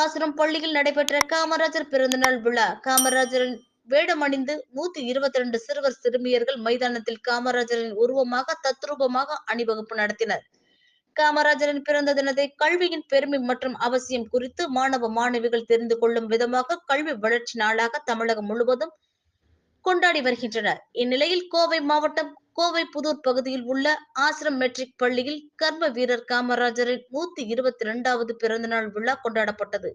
ஆசிரம் பள்ளியில் நடைபெற்ற காமராஜர் பிறந்தநாள் விழா. காமராஜரின் வேடமணிந்து நூத்தி இருபத்தி ரெண்டு சிறுவர் சிறுமியர்கள் மைதானத்தில் காமராஜரின் உருவமாக தத்ரூபமாக அணிவகுப்பு நடத்தினர். காமராஜரின் பிறந்த தினத்தை கல்வியின் பெருமை மற்றும் அவசியம் குறித்து மாணவ மாணவிகள் தெரிந்து கொள்ளும் விதமாக கல்வி வளர்ச்சி நாளாக தமிழகம் முழுவதும் கொண்டாடி வருகின்றனர். இந்நிலையில் கோவை மாவட்டம் கோவை புதூர் பகுதியில் உள்ள ஆசிரம் மெட்ரிக் பள்ளியில் கர்ம வீரர் காமராஜரின் நூத்தி இருபத்தி இரண்டாவது பிறந்தநாள் விழா கொண்டாடப்பட்டது.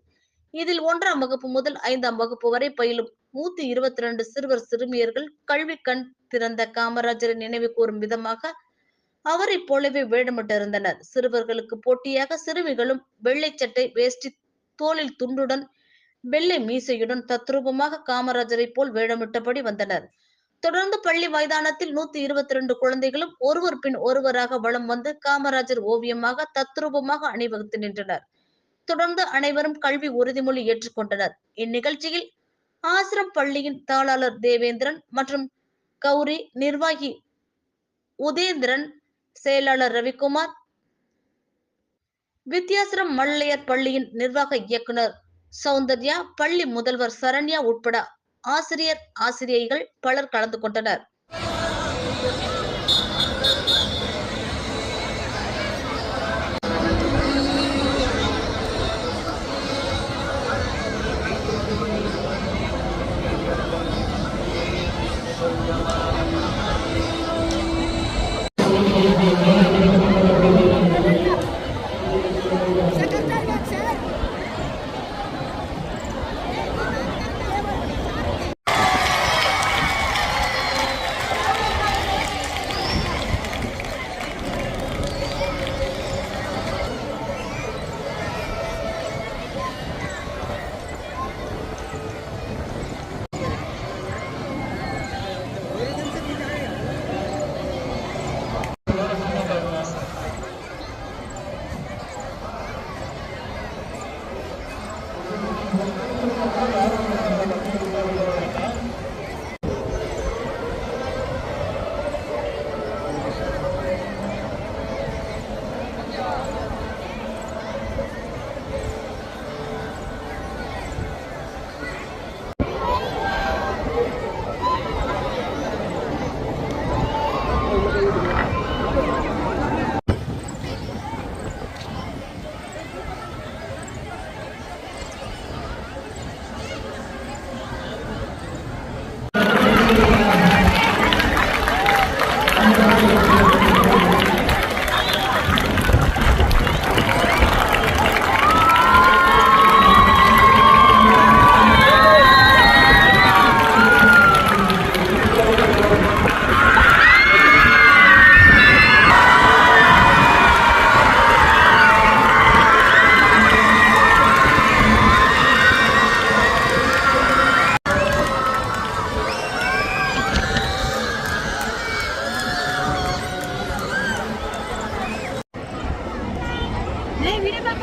இதில் ஒன்றாம் வகுப்பு முதல் ஐந்தாம் வகுப்பு வரை பயிலும் நூத்தி இருபத்தி இரண்டு சிறுவர் சிறுமியர்கள் கல்வி கண் திறந்த காமராஜரை நினைவு கூறும் விதமாக அவரைப் போலவே வேடமிட்டிருந்தனர். சிறுவர்களுக்கு போட்டியாக சிறுமிகளும் வெள்ளை சட்டை வேஷ்டி தோளில் துண்டுடன் வெள்ளை மீசையுடன் தத்ரூபமாக காமராஜரை போல் வேடமிட்டபடி வந்தனர். தொடர்ந்து பள்ளி மைதானத்தில் நூத்தி இருபத்தி இரண்டு குழந்தைகளும் ஒருவர் பின் ஒருவராக வலம் வந்து காமராஜர் ஓவியமாக தத்ரூபமாக அணிவகுத்து நின்றனர். தொடர்ந்து அனைவரும் கல்வி உறுதிமொழி ஏற்றுக்கொண்டனர். இந்நிகழ்ச்சியில் ஆசிரம் பள்ளியின் தாளாளர் தேவேந்திரன் மற்றும் கௌரி நிர்வாகி உதேந்திரன் செயலாளர் ரவிக்குமார் வித்யாசிரம் மல்லையர் பள்ளியின் நிர்வாக இயக்குனர் சௌந்தர்யா பள்ளி முதல்வர் சரண்யா உட்பட ஆசிரியர் ஆசிரியைகள் பலர் கலந்து கொண்டனர் Thank ¡Eh, mire, papá!